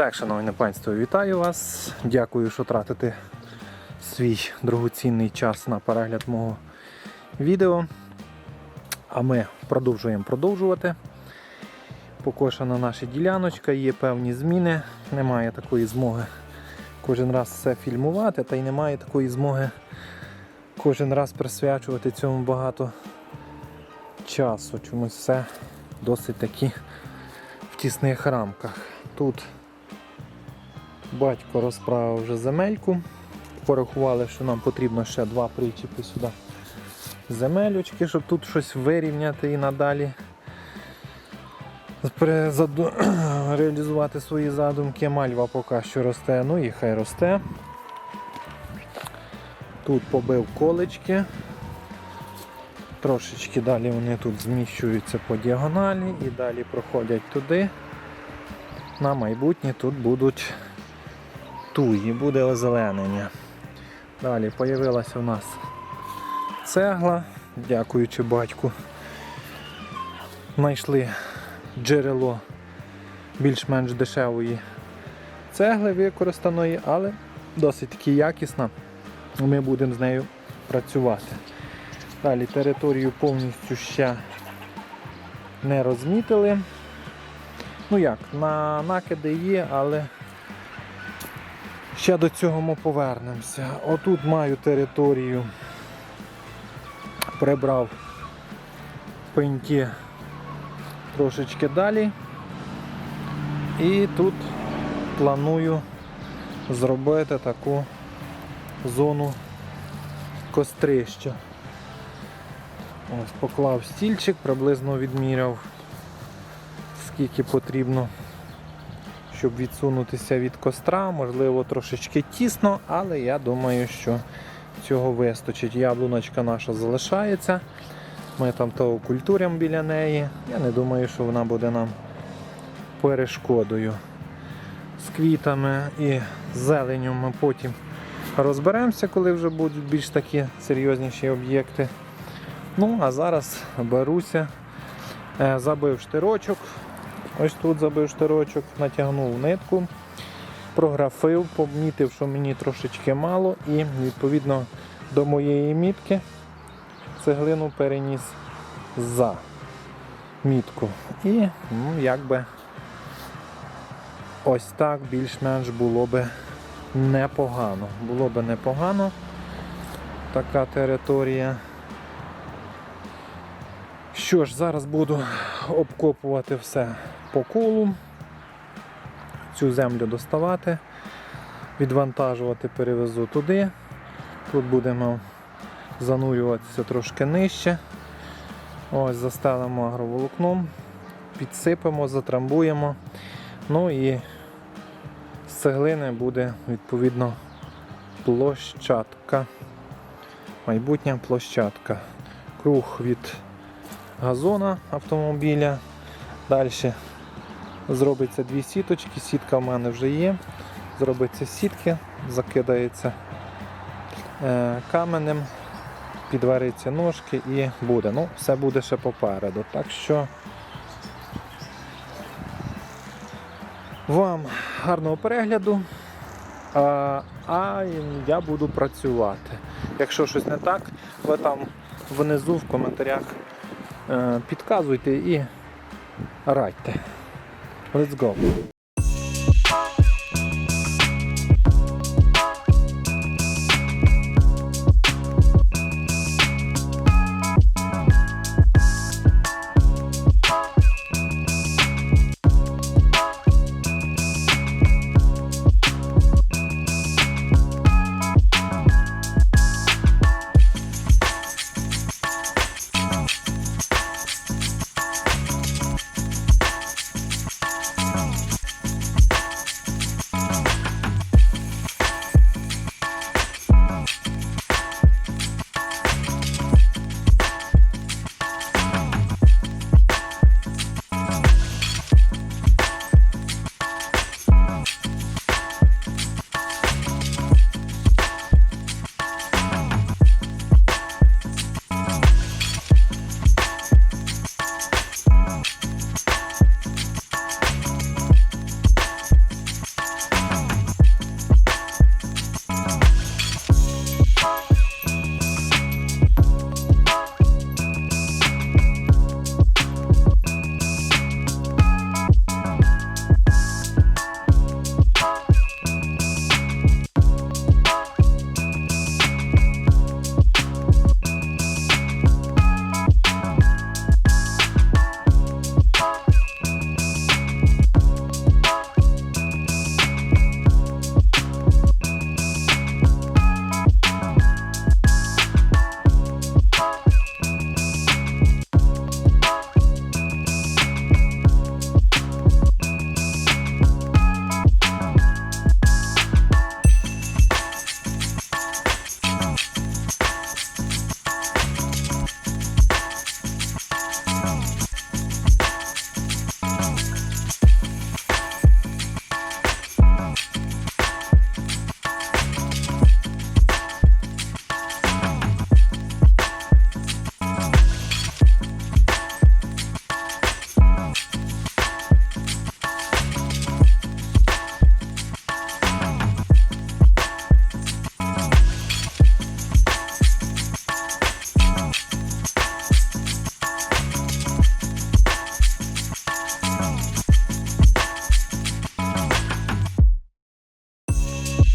Так, шановне панство, вітаю вас. Дякую, що тратите свій дорогоцінний час на перегляд мого відео. А ми продовжуємо продовжувати. Покошена наша діляночка, є певні зміни. Немає такої змоги кожен раз все фільмувати, та й немає такої змоги кожен раз присвячувати цьому багато часу. Чомусь все досить таки в тісних рамках. Тут батько розправив вже земельку. Порахували, що нам потрібно ще два причіпи сюди земелючки, щоб тут щось вирівняти і надалі спре- заду- реалізувати свої задумки. Мальва поки що росте, ну і хай росте. Тут побив колечки. Трошечки далі вони тут зміщуються по діагоналі і далі проходять туди. На майбутнє тут будуть туї, буде озеленення. Далі з'явилася у нас цегла, дякуючи батьку. Знайшли джерело більш-менш дешевої цегли використаної, але досить таки якісна. Ми будемо з нею працювати. Далі територію повністю ще не розмітили. Ну як, на накиди є, але ще до цього ми повернемося. Отут маю територію, прибрав пеньки трошечки далі. І тут планую зробити таку зону кострища. Ось поклав стільчик, приблизно відміряв, скільки потрібно, щоб відсунутися від костра. Можливо, трошечки тісно, але я думаю, що цього вистачить. Яблуночка наша залишається. Ми там того культурям біля неї. Я не думаю, що вона буде нам перешкодою. З квітами і з зеленню ми потім розберемося, коли вже будуть більш такі серйозніші об'єкти. Ну, а зараз беруся, е, забив штирочок. Ось тут забив штирочок, натягнув нитку, прографив, помітив, що мені трошечки мало, і відповідно до моєї мітки цеглину переніс за мітку. І ну, якби ось так більш-менш було би непогано. Було би непогано така територія. Що ж, зараз буду обкопувати все по колу, цю землю доставати, відвантажувати, перевезу туди. Тут будемо занурюватися трошки нижче. Ось застелимо агроволокном, підсипемо, затрамбуємо. Ну і з цеглини буде відповідно площадка. Майбутня площадка. Круг від газона автомобіля. Далі зробиться дві сіточки. Сітка в мене вже є. Зробиться сітки, закидається е, каменем, підвариться ножки і буде. Ну, все буде ще попереду. Так що вам гарного перегляду. А, я буду працювати. Якщо щось не так, ви там внизу в коментарях е, підказуйте і радьте. Let's go!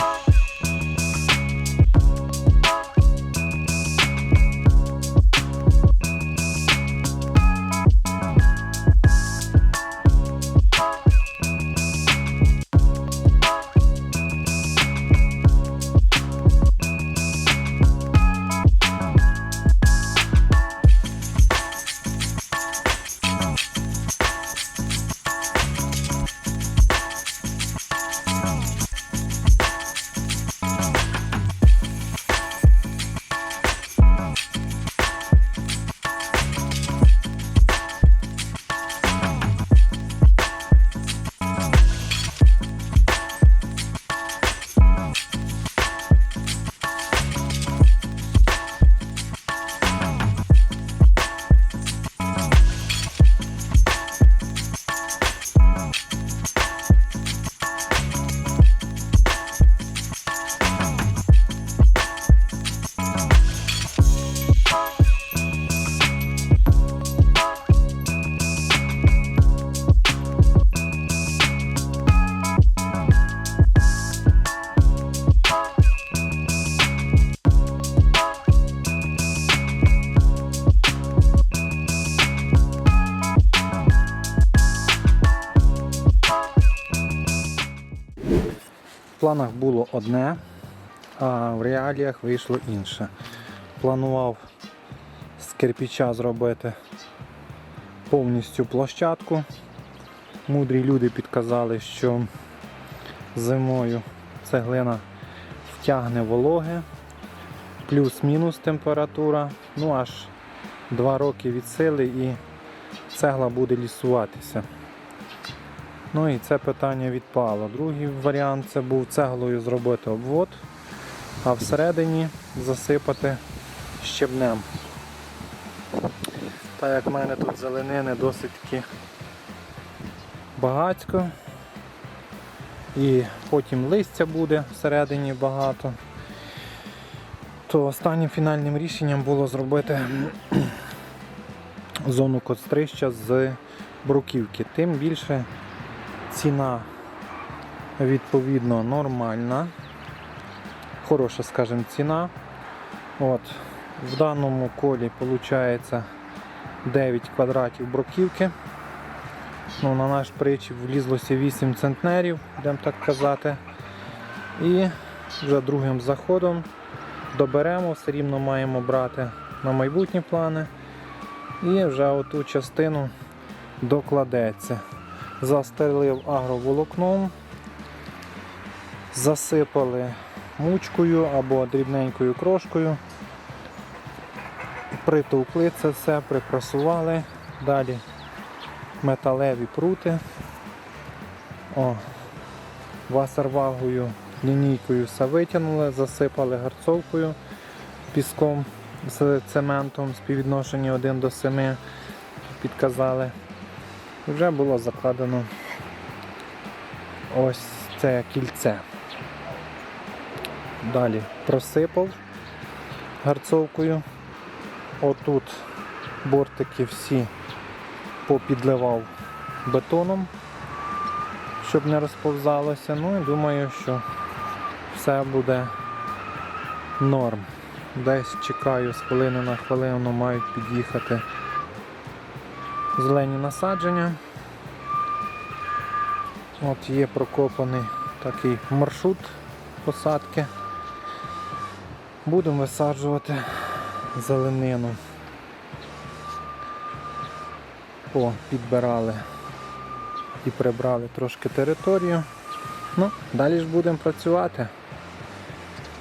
Oh. Планах було одне, а в реаліях вийшло інше. Планував з кирпича зробити повністю площадку. Мудрі люди підказали, що зимою цеглина втягне вологи, плюс-мінус температура. Ну аж два роки від сили і цегла буде лісуватися. Ну і це питання відпало. Другий варіант це був цеглою зробити обвод, а всередині засипати щебнем. Так як в мене тут зеленини досить таки багатько. І потім листя буде всередині багато. То останнім фінальним рішенням було зробити зону кострища з бруківки. Тим більше ціна відповідно нормальна. Хороша, скажімо, ціна. От. В даному колі виходить 9 квадратів бруківки. Ну, на наш причіп влізлося 8 центнерів, будемо так казати. І вже другим заходом доберемо, все рівно маємо брати на майбутні плани. І вже оту частину докладеться. Застелив агроволокном, засипали мучкою або дрібненькою крошкою. Притовкли це все, припрасували. Далі металеві прути. О, васервагою, лінійкою все витягнули, засипали гарцовкою, піском з цементом, співвідношенні 1 до 7 підказали. І вже було закладено ось це кільце. Далі просипав гарцовкою. Отут бортики всі попідливав бетоном, щоб не розповзалося. Ну і думаю, що все буде норм. Десь чекаю з хвилини на хвилину мають під'їхати зелені насадження. От є прокопаний такий маршрут посадки. Будемо висаджувати зеленину. О, підбирали і прибрали трошки територію. Ну, далі ж будемо працювати.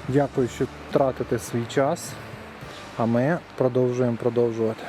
Дякую, що тратите свій час, а ми продовжуємо продовжувати.